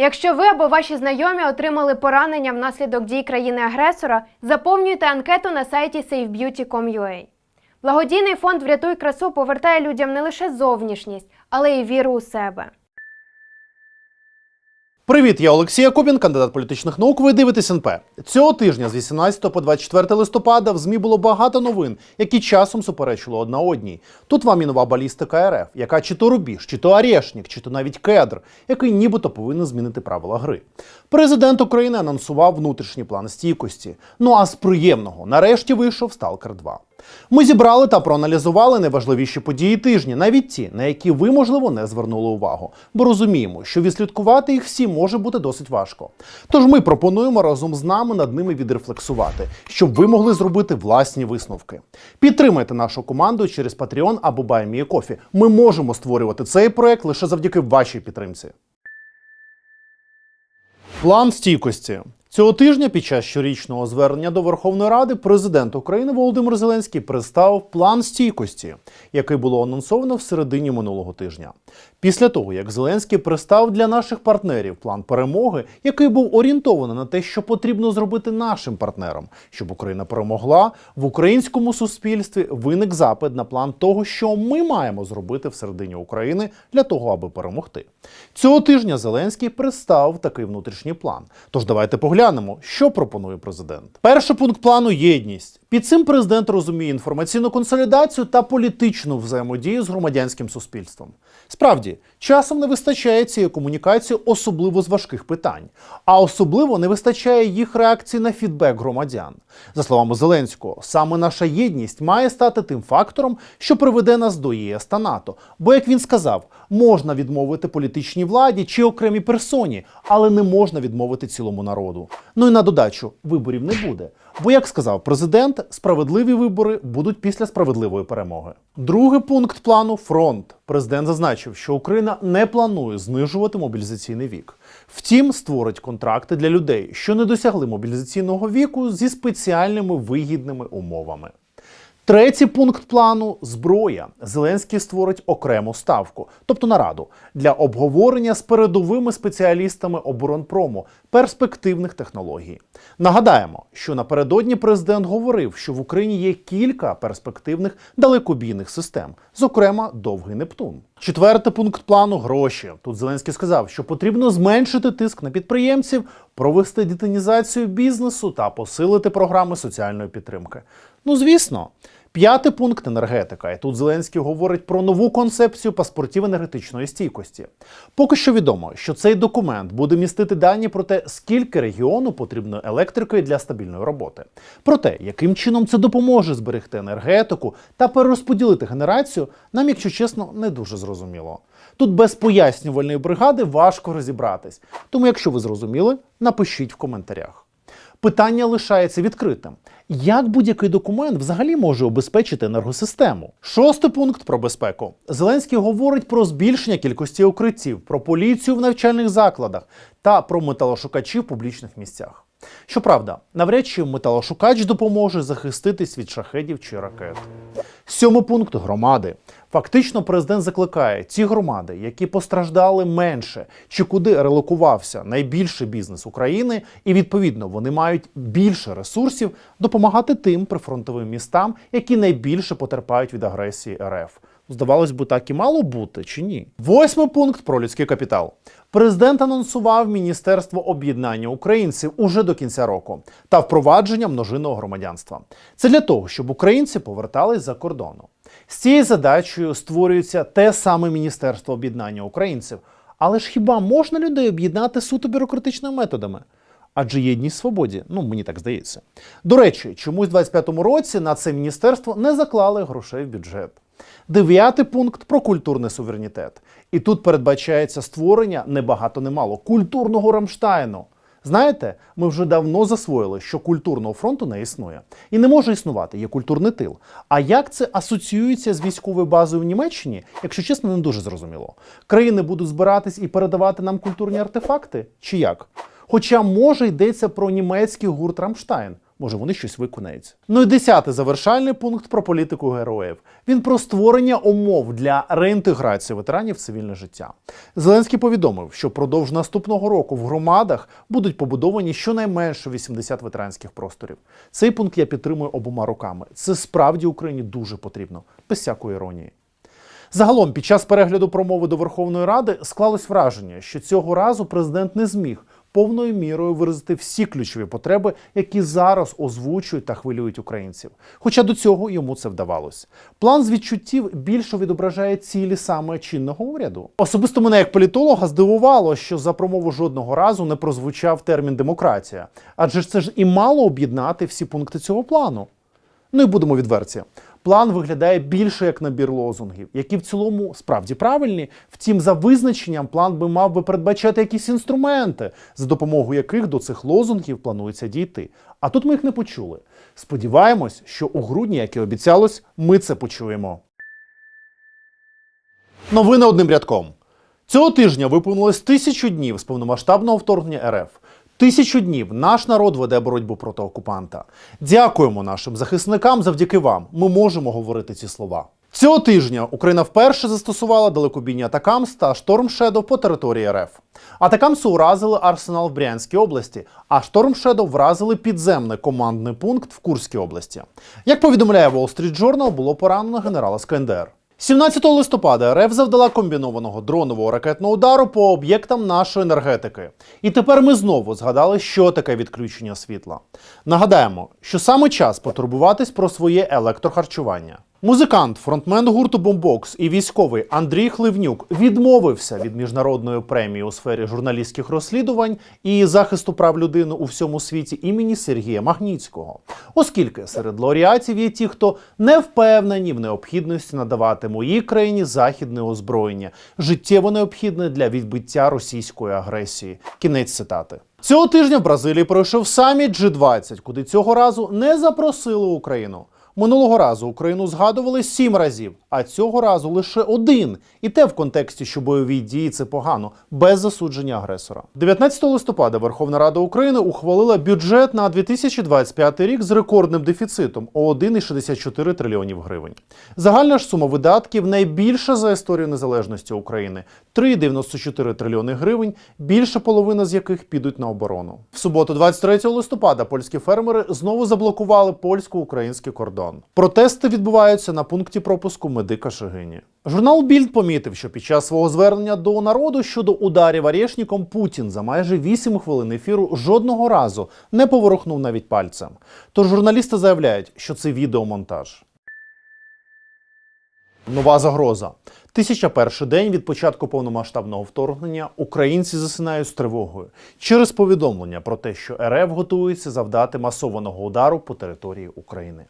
Якщо ви або ваші знайомі отримали поранення внаслідок дій країни-агресора, заповнюйте анкету на сайті safebeauty.com.ua. Благодійний фонд Врятуй красу повертає людям не лише зовнішність, але й віру у себе. Привіт, я Олексій Якубін, кандидат політичних наук. Ви дивитесь НП. Цього тижня з 18 по 24 листопада в ЗМІ було багато новин, які часом суперечили одна одній. Тут вам і нова балістика РФ, яка чи то рубіж, чи то Арєшнік, чи то навіть кедр, який нібито повинен змінити правила гри. Президент України анонсував внутрішній план стійкості. Ну а з приємного нарешті вийшов Сталкер 2. Ми зібрали та проаналізували найважливіші події тижня, навіть ті, на які ви, можливо, не звернули увагу, бо розуміємо, що відслідкувати їх всі може бути досить важко. Тож ми пропонуємо разом з нами над ними відрефлексувати, щоб ви могли зробити власні висновки. Підтримайте нашу команду через Patreon або BuyMeACoffee. Ми можемо створювати цей проект лише завдяки вашій підтримці. План стійкості. Цього тижня під час щорічного звернення до Верховної Ради президент України Володимир Зеленський представив план стійкості, який було анонсовано в середині минулого тижня. Після того, як Зеленський представив для наших партнерів план перемоги, який був орієнтований на те, що потрібно зробити нашим партнерам, щоб Україна перемогла, в українському суспільстві виник запит на план того, що ми маємо зробити всередині України для того, аби перемогти. Цього тижня Зеленський представив такий внутрішній план. Тож давайте поглянемо, що пропонує президент. Перший пункт плану єдність. Під цим президент розуміє інформаційну консолідацію та політичну взаємодію з громадянським суспільством. Справді, часом не вистачає цієї комунікації, особливо з важких питань, а особливо не вистачає їх реакції на фідбек громадян. За словами Зеленського, саме наша єдність має стати тим фактором, що приведе нас до ЄС та НАТО. Бо, як він сказав, можна відмовити політичній владі чи окремій персоні, але не можна відмовити цілому народу. Ну і на додачу виборів не буде. Бо, як сказав президент, справедливі вибори будуть після справедливої перемоги. Другий пункт плану фронт. Президент зазначив, що Україна не планує знижувати мобілізаційний вік. Втім, створить контракти для людей, що не досягли мобілізаційного віку зі спеціальними вигідними умовами. Третій пункт плану зброя. Зеленський створить окрему ставку, тобто нараду, для обговорення з передовими спеціалістами оборонпрому перспективних технологій. Нагадаємо, що напередодні президент говорив, що в Україні є кілька перспективних далекобійних систем, зокрема довгий Нептун. Четвертий пункт плану гроші. Тут Зеленський сказав, що потрібно зменшити тиск на підприємців, провести детінізацію бізнесу та посилити програми соціальної підтримки. Ну звісно. П'ятий пункт енергетика. І тут Зеленський говорить про нову концепцію паспортів енергетичної стійкості. Поки що відомо, що цей документ буде містити дані про те, скільки регіону потрібно електрикою для стабільної роботи. Про те, яким чином це допоможе зберегти енергетику та перерозподілити генерацію, нам, якщо чесно, не дуже зрозуміло. Тут без пояснювальної бригади важко розібратись. Тому, якщо ви зрозуміли, напишіть в коментарях. Питання лишається відкритим. Як будь-який документ взагалі може обезпечити енергосистему? Шостий пункт про безпеку. Зеленський говорить про збільшення кількості укриттів, про поліцію в навчальних закладах та про металошукачі в публічних місцях. Щоправда, навряд чи металошукач допоможе захиститись від шахедів чи ракет. Сьомий пункт громади. Фактично, президент закликає ті громади, які постраждали менше, чи куди релокувався найбільший бізнес України, і відповідно вони мають більше ресурсів допомагати тим прифронтовим містам, які найбільше потерпають від агресії РФ. Здавалось би, так і мало бути чи ні? Восьмий пункт про людський капітал. Президент анонсував Міністерство об'єднання українців уже до кінця року та впровадження множинного громадянства. Це для того, щоб українці повертались за кордону. З цією задачею створюється те саме Міністерство об'єднання українців. Але ж хіба можна людей об'єднати суто бюрократичними методами? Адже єдність свободі, ну мені так здається. До речі, чомусь в 25-му році на це міністерство не заклали грошей в бюджет. Дев'ятий пункт про культурний суверенітет. І тут передбачається створення небагато немало культурного Рамштайну. Знаєте, ми вже давно засвоїли, що культурного фронту не існує. І не може існувати, є культурний тил. А як це асоціюється з військовою базою в Німеччині, якщо чесно, не дуже зрозуміло. Країни будуть збиратись і передавати нам культурні артефакти? Чи як? Хоча може йдеться про німецький гурт Рамштайн. Може, вони щось виконають. Ну і десятий завершальний пункт про політику героїв. Він про створення умов для реінтеграції ветеранів в цивільне життя. Зеленський повідомив, що впродовж наступного року в громадах будуть побудовані щонайменше 80 ветеранських просторів. Цей пункт я підтримую обома руками. Це справді Україні дуже потрібно, без всякої іронії. Загалом, під час перегляду промови до Верховної Ради склалось враження, що цього разу президент не зміг повною мірою виразити всі ключові потреби, які зараз озвучують та хвилюють українців. Хоча до цього йому це вдавалось. План з відчуттів більше відображає цілі саме чинного уряду. Особисто мене як політолога здивувало, що за промову жодного разу не прозвучав термін демократія, адже ж це ж і мало об'єднати всі пункти цього плану. Ну і будемо відверті. План виглядає більше як набір лозунгів, які в цілому справді правильні. Втім, за визначенням, план би мав би передбачати якісь інструменти, за допомогою яких до цих лозунгів планується дійти. А тут ми їх не почули. Сподіваємось, що у грудні, як і обіцялось, ми це почуємо. Новини одним рядком. Цього тижня виповнилось тисячу днів з повномасштабного вторгнення РФ. Тисячу днів наш народ веде боротьбу проти окупанта. Дякуємо нашим захисникам. Завдяки вам ми можемо говорити ці слова. Цього тижня Україна вперше застосувала далекобійні атакамс та Шторм Шедов по території РФ. Атакамси уразили арсенал в Брянській області, а Шторм Шедов вразили підземний командний пункт в Курській області. Як повідомляє Wall Street Journal, було поранено генерала з. 17 листопада РФ завдала комбінованого дронового ракетного удару по об'єктам нашої енергетики. І тепер ми знову згадали, що таке відключення світла. Нагадаємо, що саме час потурбуватись про своє електрохарчування. Музикант, фронтмен гурту Бомбокс і військовий Андрій Хливнюк відмовився від міжнародної премії у сфері журналістських розслідувань і захисту прав людини у всьому світі імені Сергія Магніцького, оскільки серед лауреатів є ті, хто не впевнені в необхідності надавати моїй країні західне озброєння, життєво необхідне для відбиття російської агресії. Кінець цитати. Цього тижня в Бразилії пройшов саміт G20, куди цього разу не запросили Україну. Минулого разу Україну згадували сім разів, а цього разу лише один. І те в контексті, що бойові дії це погано, без засудження агресора. 19 листопада Верховна Рада України ухвалила бюджет на 2025 рік з рекордним дефіцитом у 1,64 трильйонів гривень. Загальна ж сума видатків найбільша за історію незалежності України 3,94 трильйони гривень, більша половина з яких підуть на оборону. В суботу, 23 листопада, польські фермери знову заблокували польсько-український кордон. Протести відбуваються на пункті пропуску медика Шегині. Журнал Більд помітив, що під час свого звернення до народу щодо ударів Арєшніком Путін за майже 8 хвилин ефіру жодного разу не поворухнув навіть пальцем. Тож журналісти заявляють, що це відеомонтаж. Нова загроза. Тисяча перший день від початку повномасштабного вторгнення українці засинають з тривогою через повідомлення про те, що РФ готується завдати масованого удару по території України.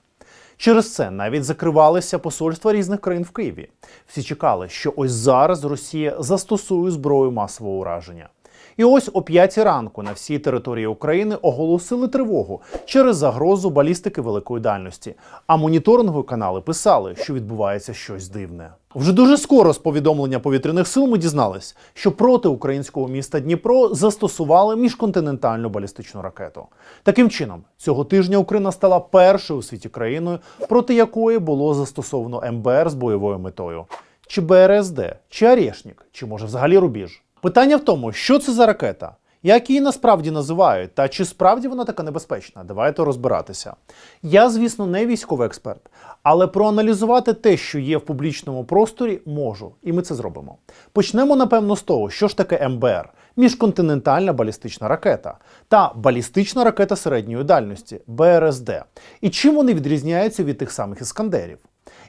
Через це навіть закривалися посольства різних країн в Києві. Всі чекали, що ось зараз Росія застосує зброю масового ураження. І ось о 5 ранку на всій території України оголосили тривогу через загрозу балістики великої дальності. А моніторингові канали писали, що відбувається щось дивне. Вже дуже скоро з повідомлення повітряних сил ми дізнались, що проти українського міста Дніпро застосували міжконтинентальну балістичну ракету. Таким чином, цього тижня Україна стала першою у світі країною, проти якої було застосовано МБР з бойовою метою. Чи БРСД, чи Арєшнік, чи може взагалі рубіж. Питання в тому, що це за ракета, як її насправді називають, та чи справді вона така небезпечна? Давайте розбиратися. Я, звісно, не військовий експерт, але проаналізувати те, що є в публічному просторі, можу, і ми це зробимо. Почнемо, напевно, з того, що ж таке МБР міжконтинентальна балістична ракета та балістична ракета середньої дальності БРСД. І чим вони відрізняються від тих самих іскандерів?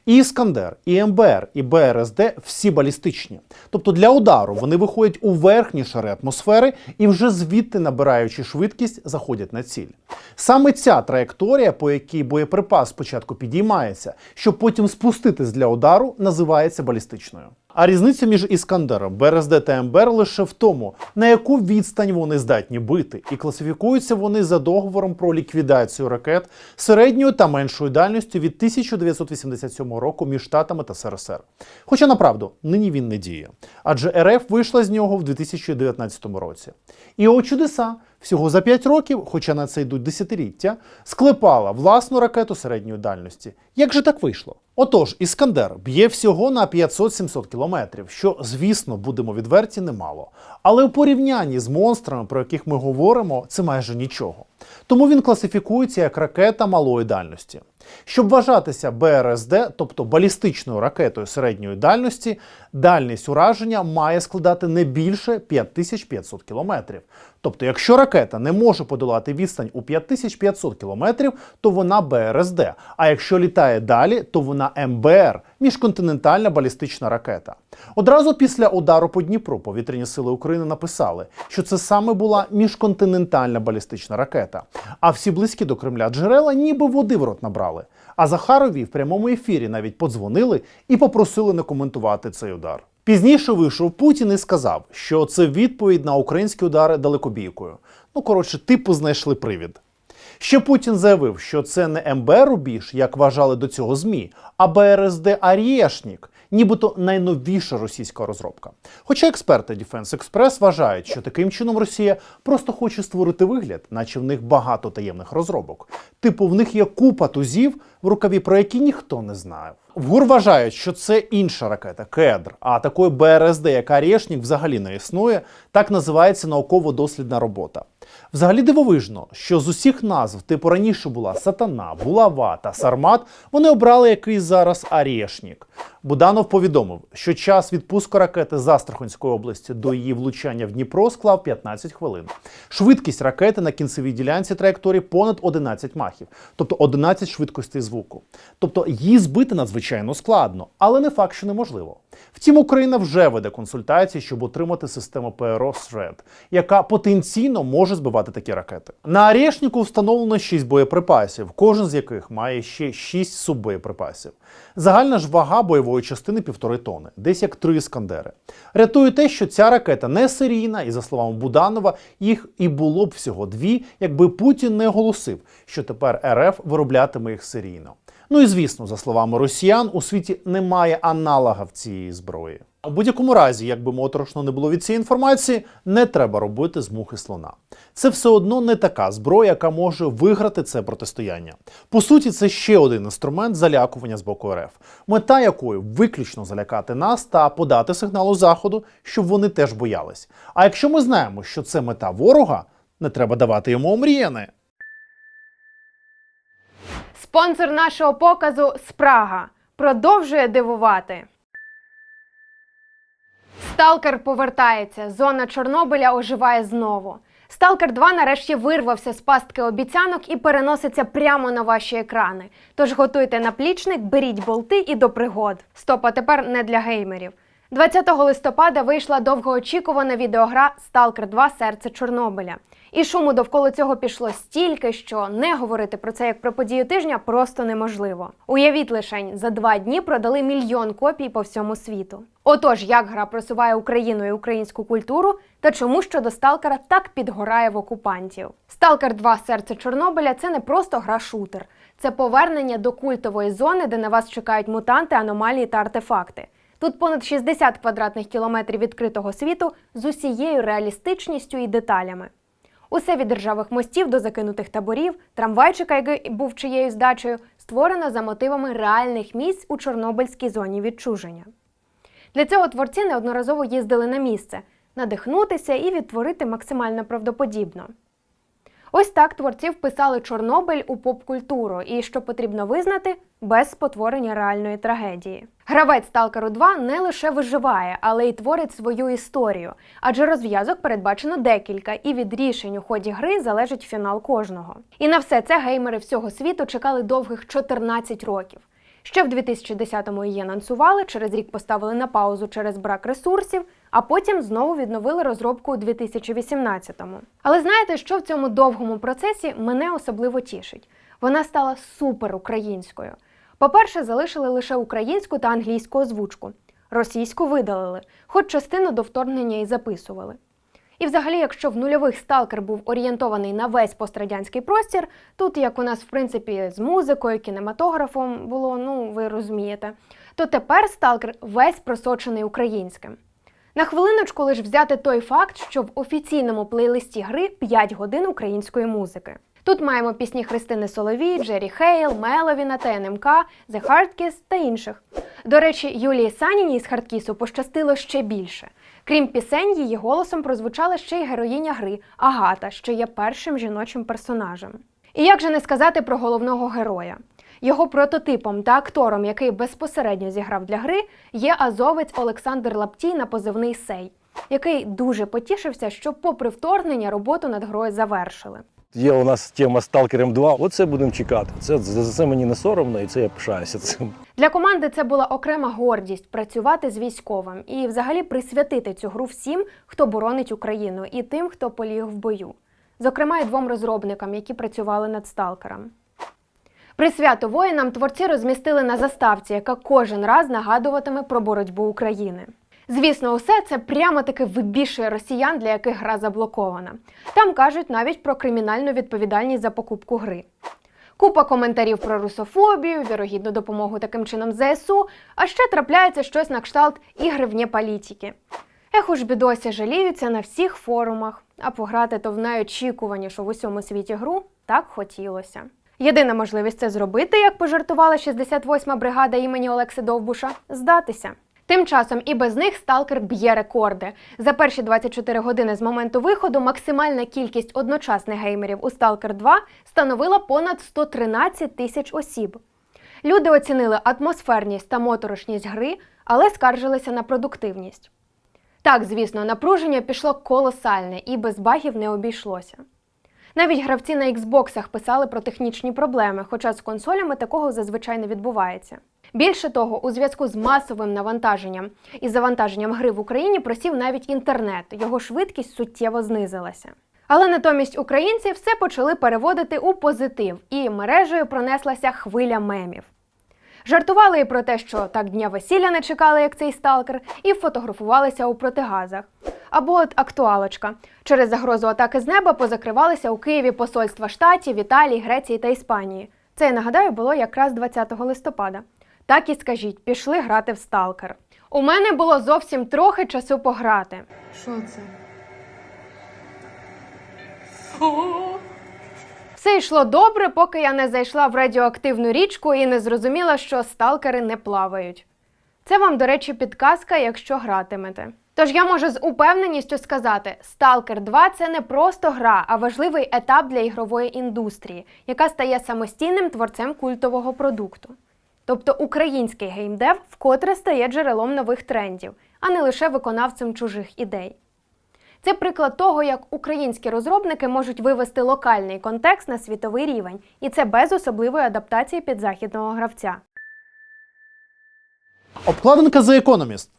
І Іскандер, і МБР, і БРСД всі балістичні. Тобто для удару вони виходять у верхні шари атмосфери і вже звідти, набираючи швидкість, заходять на ціль. Саме ця траєкторія, по якій боєприпас спочатку підіймається, щоб потім спуститись для удару, називається балістичною. А різниця між Іскандером, БРСД та МБР лише в тому, на яку відстань вони здатні бити, і класифікуються вони за договором про ліквідацію ракет середньою та меншою дальністю від 1987 року між Штатами та СРСР. Хоча направду нині він не діє, адже РФ вийшла з нього в 2019 році. І о чудеса, всього за 5 років, хоча на це йдуть десятиліття, склепала власну ракету середньої дальності. Як же так вийшло? Отож, Іскандер б'є всього на 500-700 кілометрів, що, звісно, будемо відверті, немало. Але у порівнянні з монстрами, про яких ми говоримо, це майже нічого. Тому він класифікується як ракета малої дальності. Щоб вважатися БРСД, тобто балістичною ракетою середньої дальності, дальність ураження має складати не більше 5500 кілометрів. Тобто, якщо ракета не може подолати відстань у 5500 кілометрів, то вона БРСД. А якщо літає далі, то вона МБР міжконтинентальна балістична ракета. Одразу після удару по Дніпру повітряні сили України написали, що це саме була міжконтинентальна балістична ракета. А всі близькі до Кремля джерела ніби води в рот набрали. А Захарові в прямому ефірі навіть подзвонили і попросили не коментувати цей удар. Пізніше вийшов Путін і сказав, що це відповідь на українські удари далекобійкою. Ну коротше, типу знайшли привід. Ще Путін заявив, що це не МБР Рубіж, як вважали до цього ЗМІ, а БРСД Арєшнік, нібито найновіша російська розробка. Хоча експерти Defense Express вважають, що таким чином Росія просто хоче створити вигляд, наче в них багато таємних розробок. Типу, в них є купа тузів, в рукаві про які ніхто не знає. В ГУР вважають, що це інша ракета Кедр, а такої БРСД, як Арєшнік, взагалі не існує. Так називається науково-дослідна робота. Взагалі дивовижно, що з усіх назв, типу раніше була Сатана, Булава та Сармат, вони обрали якийсь зараз Арєшнік. Буданов повідомив, що час відпуску ракети з Астраханської області до її влучання в Дніпро склав 15 хвилин. Швидкість ракети на кінцевій ділянці траєкторії понад 11 махів, тобто 11 швидкостей звуку. Тобто її збити надзвичайно складно, але не факт, що неможливо. Втім, Україна вже веде консультації, щоб отримати систему ПРО СРЕД, яка потенційно може збивати такі ракети. На Арєшніку встановлено 6 боєприпасів, кожен з яких має ще 6 суббоєприпасів. Загальна ж вага бойової частини півтори тони, десь як три іскандери. Рятує те, що ця ракета не серійна, і за словами Буданова, їх і було б всього дві, якби Путін не оголосив, що тепер РФ вироблятиме їх серійно. Ну і звісно, за словами росіян, у світі немає аналога в цієї зброї. У будь-якому разі, як би моторошно не було від цієї інформації, не треба робити з мухи слона. Це все одно не така зброя, яка може виграти це протистояння. По суті, це ще один інструмент залякування з боку РФ, мета якої виключно залякати нас та подати сигналу заходу, щоб вони теж боялись. А якщо ми знаємо, що це мета ворога, не треба давати йому омріяне. Спонсор нашого показу Спрага продовжує дивувати. Сталкер повертається. Зона Чорнобиля оживає знову. Сталкер 2 нарешті вирвався з пастки обіцянок і переноситься прямо на ваші екрани. Тож готуйте наплічник, беріть болти і до пригод. Стоп, а тепер не для геймерів. 20 листопада вийшла довгоочікувана відеогра Сталкер 2 Серце Чорнобиля. І шуму довкола цього пішло стільки, що не говорити про це як про подію тижня просто неможливо. Уявіть лишень, за два дні продали мільйон копій по всьому світу. Отож, як гра просуває Україну і українську культуру, та чому щодо Сталкера так підгорає в окупантів? Сталкер 2 Серце Чорнобиля це не просто гра-шутер, це повернення до культової зони, де на вас чекають мутанти, аномалії та артефакти. Тут понад 60 квадратних кілометрів відкритого світу з усією реалістичністю і деталями. Усе від державих мостів до закинутих таборів, трамвайчика, який був чиєю здачею, створено за мотивами реальних місць у Чорнобильській зоні відчуження. Для цього творці неодноразово їздили на місце надихнутися і відтворити максимально правдоподібно. Ось так творці вписали Чорнобиль у поп-культуру, і що потрібно визнати, без спотворення реальної трагедії. Гравець Сталкеру 2 не лише виживає, але й творить свою історію, адже розв'язок передбачено декілька, і від рішень у ході гри залежить фінал кожного. І на все це геймери всього світу чекали довгих 14 років. Ще в 2010-му її анонсували, через рік поставили на паузу через брак ресурсів, а потім знову відновили розробку у 2018-му. Але знаєте, що в цьому довгому процесі мене особливо тішить? Вона стала супер українською. По-перше, залишили лише українську та англійську озвучку. Російську видалили, хоч частину до вторгнення і записували. І взагалі, якщо в нульових сталкер був орієнтований на весь пострадянський простір, тут, як у нас, в принципі, з музикою, кінематографом було, ну ви розумієте, то тепер сталкер весь просочений українським. На хвилиночку лиш взяти той факт, що в офіційному плейлисті гри 5 годин української музики. Тут маємо пісні Христини Соловій, Джері Хейл, Меловіна, ТНМК, The Hardkiss та інших. До речі, Юлії Саніній з Хардкісу пощастило ще більше. Крім пісень, її голосом прозвучала ще й героїня гри Агата, що є першим жіночим персонажем. І як же не сказати про головного героя? Його прототипом та актором, який безпосередньо зіграв для гри, є азовець Олександр Лаптій на позивний Сей, який дуже потішився, що, попри вторгнення, роботу над грою завершили. Є у нас тема Сталкером 2. Оце будемо чекати. Це за це мені не соромно, і це я пишаюся цим. Для команди це була окрема гордість працювати з військовим і взагалі присвятити цю гру всім, хто боронить Україну, і тим, хто поліг в бою. Зокрема, і двом розробникам, які працювали над сталкером. Присвято воїнам творці розмістили на заставці, яка кожен раз нагадуватиме про боротьбу України. Звісно, усе це прямо таки вибішує росіян, для яких гра заблокована. Там кажуть навіть про кримінальну відповідальність за покупку гри. Купа коментарів про русофобію, вірогідну допомогу таким чином ЗСУ, а ще трапляється щось на кшталт ігри вне політики. Ех уж бідося жаліються на всіх форумах, а пограти то в найочікуванішу в усьому світі гру так хотілося. Єдина можливість це зробити, як пожартувала 68-ма бригада імені Олекси Довбуша здатися. Тим часом і без них сталкер б'є рекорди. За перші 24 години з моменту виходу максимальна кількість одночасних геймерів у Stalker 2 становила понад 113 тисяч осіб. Люди оцінили атмосферність та моторошність гри, але скаржилися на продуктивність. Так, звісно, напруження пішло колосальне і без багів не обійшлося. Навіть гравці на Xbox писали про технічні проблеми, хоча з консолями такого зазвичай не відбувається. Більше того, у зв'язку з масовим навантаженням і завантаженням гри в Україні просів навіть інтернет, його швидкість суттєво знизилася. Але натомість українці все почали переводити у позитив, і мережею пронеслася хвиля мемів. Жартували і про те, що так дня весілля не чекали, як цей сталкер, і фотографувалися у протигазах. Або от актуалочка. Через загрозу атаки з неба позакривалися у Києві посольства штатів, Італії, Греції та Іспанії. Це, я нагадаю, було якраз 20 листопада. Так і скажіть, пішли грати в сталкер. У мене було зовсім трохи часу пограти. Що це? Все йшло добре, поки я не зайшла в радіоактивну річку і не зрозуміла, що сталкери не плавають. Це вам, до речі, підказка, якщо гратимете. Тож я можу з упевненістю сказати: Stalker 2 це не просто гра, а важливий етап для ігрової індустрії, яка стає самостійним творцем культового продукту. Тобто український геймдев вкотре стає джерелом нових трендів, а не лише виконавцем чужих ідей. Це приклад того, як українські розробники можуть вивести локальний контекст на світовий рівень, і це без особливої адаптації під західного гравця. Обкладинка The Economist.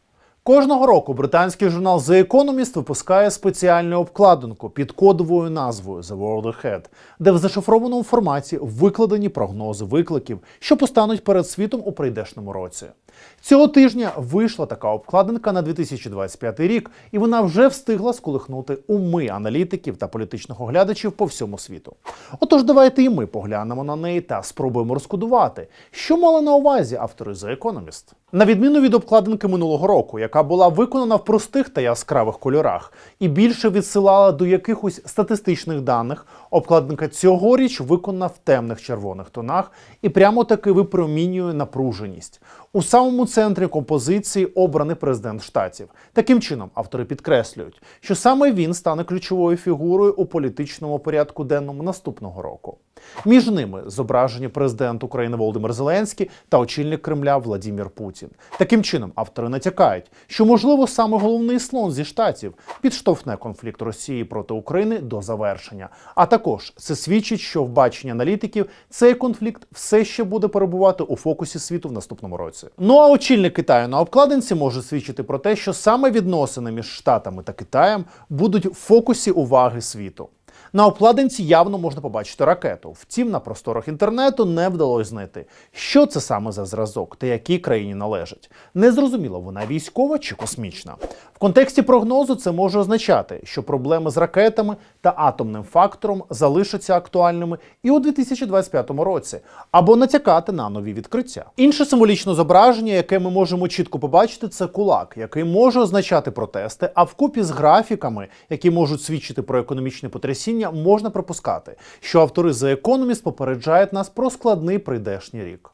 Кожного року британський журнал The Economist випускає спеціальну обкладинку під кодовою назвою The World Ahead, де в зашифрованому форматі викладені прогнози викликів, що постануть перед світом у прийдешному році. Цього тижня вийшла така обкладинка на 2025 рік, і вона вже встигла сколихнути уми аналітиків та політичних оглядачів по всьому світу. Отож, давайте і ми поглянемо на неї та спробуємо розкодувати, що мали на увазі автори The Economist. На відміну від обкладинки минулого року, яка була виконана в простих та яскравих кольорах і більше відсилала до якихось статистичних даних, обкладинка цьогоріч виконана в темних червоних тонах і прямо таки випромінює напруженість. У самому центрі композиції обраний президент штатів. Таким чином, автори підкреслюють, що саме він стане ключовою фігурою у політичному порядку денному наступного року. Між ними зображені президент України Володимир Зеленський та очільник Кремля Владімір Путін. Таким чином, автори натякають, що можливо саме головний слон зі штатів підштовхне конфлікт Росії проти України до завершення. А також це свідчить, що в баченні аналітиків цей конфлікт все ще буде перебувати у фокусі світу в наступному році. Ну а очільник Китаю на обкладинці може свідчити про те, що саме відносини між Штатами та Китаєм будуть в фокусі уваги світу. На обкладинці явно можна побачити ракету. Втім, на просторах інтернету не вдалося знайти, що це саме за зразок та якій країні належить. Незрозуміло, вона військова чи космічна. В контексті прогнозу це може означати, що проблеми з ракетами та атомним фактором залишаться актуальними і у 2025 році, або натякати на нові відкриття. Інше символічне зображення, яке ми можемо чітко побачити, це кулак, який може означати протести, а вкупі з графіками, які можуть свідчити про економічне потрясіння, можна припускати, що автори The Economist попереджають нас про складний прийдешній рік.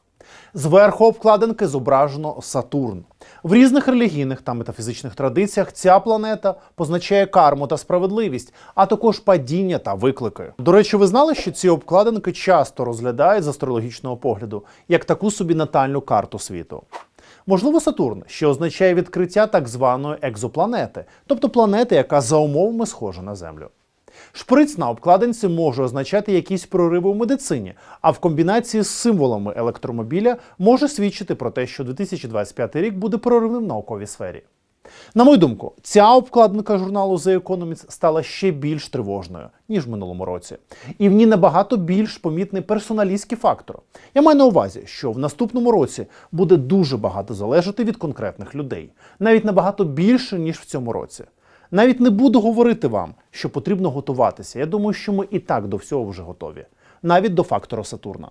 Зверху обкладинки зображено Сатурн. В різних релігійних та метафізичних традиціях ця планета позначає карму та справедливість, а також падіння та виклики. До речі, ви знали, що ці обкладинки часто розглядають з астрологічного погляду як таку собі натальну карту світу. Можливо, Сатурн, що означає відкриття так званої екзопланети, тобто планети, яка за умовами схожа на Землю. Шприц на обкладинці може означати якісь прориви у медицині, а в комбінації з символами електромобіля може свідчити про те, що 2025 рік буде проривним в науковій сфері. На мою думку, ця обкладинка журналу The Economist стала ще більш тривожною, ніж в минулому році. І в ній набагато більш помітний персоналістський фактор. Я маю на увазі, що в наступному році буде дуже багато залежати від конкретних людей, навіть набагато більше, ніж в цьому році. Навіть не буду говорити вам, що потрібно готуватися. Я думаю, що ми і так до всього вже готові, навіть до фактора Сатурна.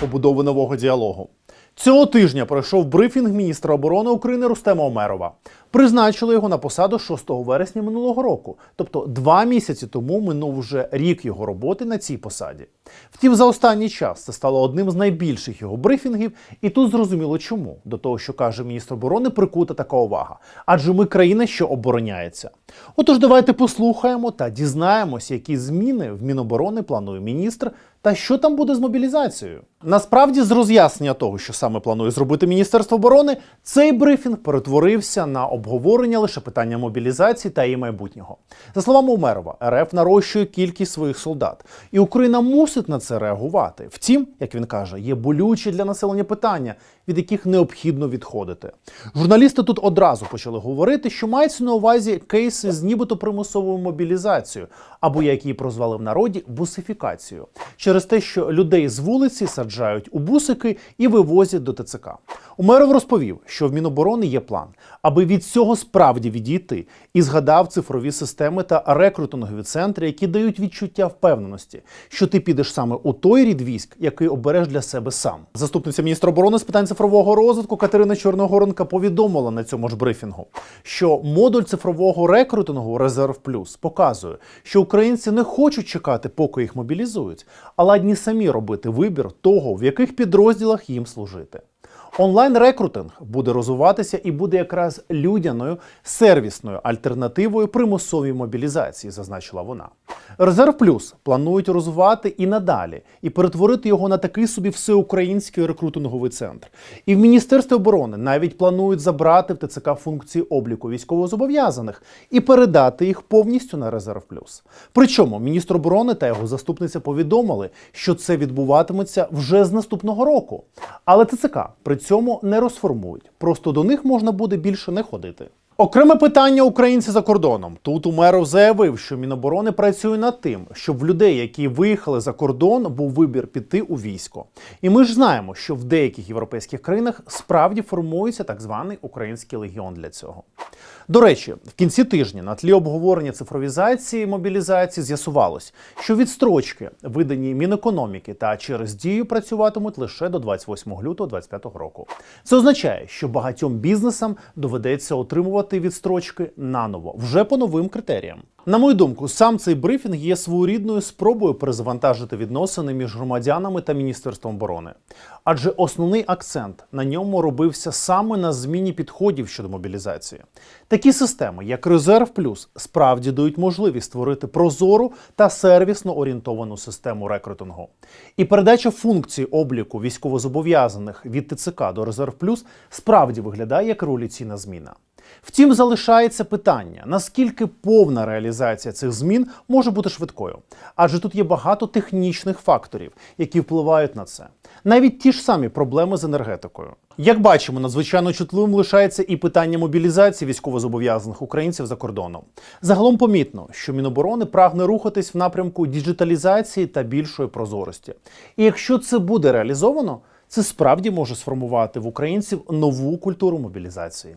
Побудови нового діалогу. Цього тижня пройшов брифінг міністра оборони України Рустема Омерова. Призначили його на посаду 6 вересня минулого року, тобто два місяці тому минув вже рік його роботи на цій посаді. Втім, за останній час це стало одним з найбільших його брифінгів, і тут зрозуміло чому. До того, що каже міністр оборони, прикута така увага. Адже ми країна, що обороняється. Отож, давайте послухаємо та дізнаємось, які зміни в Міноборони планує міністр, та що там буде з мобілізацією. Насправді, з роз'яснення того, що саме планує зробити Міністерство оборони, цей брифінг перетворився на обговорення лише питання мобілізації та її майбутнього. За словами Умерова, РФ нарощує кількість своїх солдат, і Україна мусить на це реагувати. Втім, як він каже, є болючі для населення питання, від яких необхідно відходити. Журналісти тут одразу почали говорити, що мається на увазі кейси з нібито примусовою мобілізацією, або як її прозвали в народі бусифікацією, через те, що людей з вулиці саджають у бусики і вивозять до ТЦК. Умеров розповів, що в Міноборони є план, аби від цього справді відійти, і згадав цифрові системи та рекрутингові центри, які дають відчуття впевненості, що ти підеш саме у той рід військ, який обереш для себе сам. Заступниця міністра оборони з питань цифрового розвитку Катерина Чорногоренка повідомила на цьому ж брифінгу, що модуль цифрового рекрутингу Резерв Плюс показує, що українці не хочуть чекати, поки їх мобілізують, а ладні самі робити вибір того, в яких підрозділах їм служити. Онлайн-рекрутинг буде розвиватися і буде якраз людяною сервісною альтернативою примусовій мобілізації, зазначила вона. Резерв Плюс планують розвивати і надалі, і перетворити його на такий собі всеукраїнський рекрутинговий центр. І в Міністерстві оборони навіть планують забрати в ТЦК функції обліку військовозобов'язаних і передати їх повністю на Резерв Плюс. Причому міністр оборони та його заступниця повідомили, що це відбуватиметься вже з наступного року. Але ТЦК при цьому не розформують. Просто до них можна буде більше не ходити. Окреме питання українці за кордоном. Тут Умеров заявив, що Міноборони працює над тим, щоб в людей, які виїхали за кордон, був вибір піти у військо. І ми ж знаємо, що в деяких європейських країнах справді формується так званий український легіон для цього. До речі, в кінці тижня на тлі обговорення цифровізації і мобілізації з'ясувалось, що відстрочки, видані Мінекономіки та через дію працюватимуть лише до 28 лютого 2025 року. Це означає, що багатьом бізнесам доведеться отримувати відстрочки наново, вже по новим критеріям. На мою думку, сам цей брифінг є своєрідною спробою перезавантажити відносини між громадянами та міністерством оборони. Адже основний акцент на ньому робився саме на зміні підходів щодо мобілізації. Такі системи, як Резерв Плюс, справді дають можливість створити прозору та сервісно орієнтовану систему рекрутингу. І передача функцій обліку військовозобов'язаних від ТЦК до Резерв Плюс справді виглядає як революційна зміна. Втім, залишається питання, наскільки повна реалізація цих змін може бути швидкою. Адже тут є багато технічних факторів, які впливають на це. Навіть ті ж самі проблеми з енергетикою. Як бачимо, надзвичайно чутливим лишається і питання мобілізації військовозобов'язаних українців за кордоном. Загалом помітно, що Міноборони прагне рухатись в напрямку діджиталізації та більшої прозорості. І якщо це буде реалізовано, це справді може сформувати в українців нову культуру мобілізації.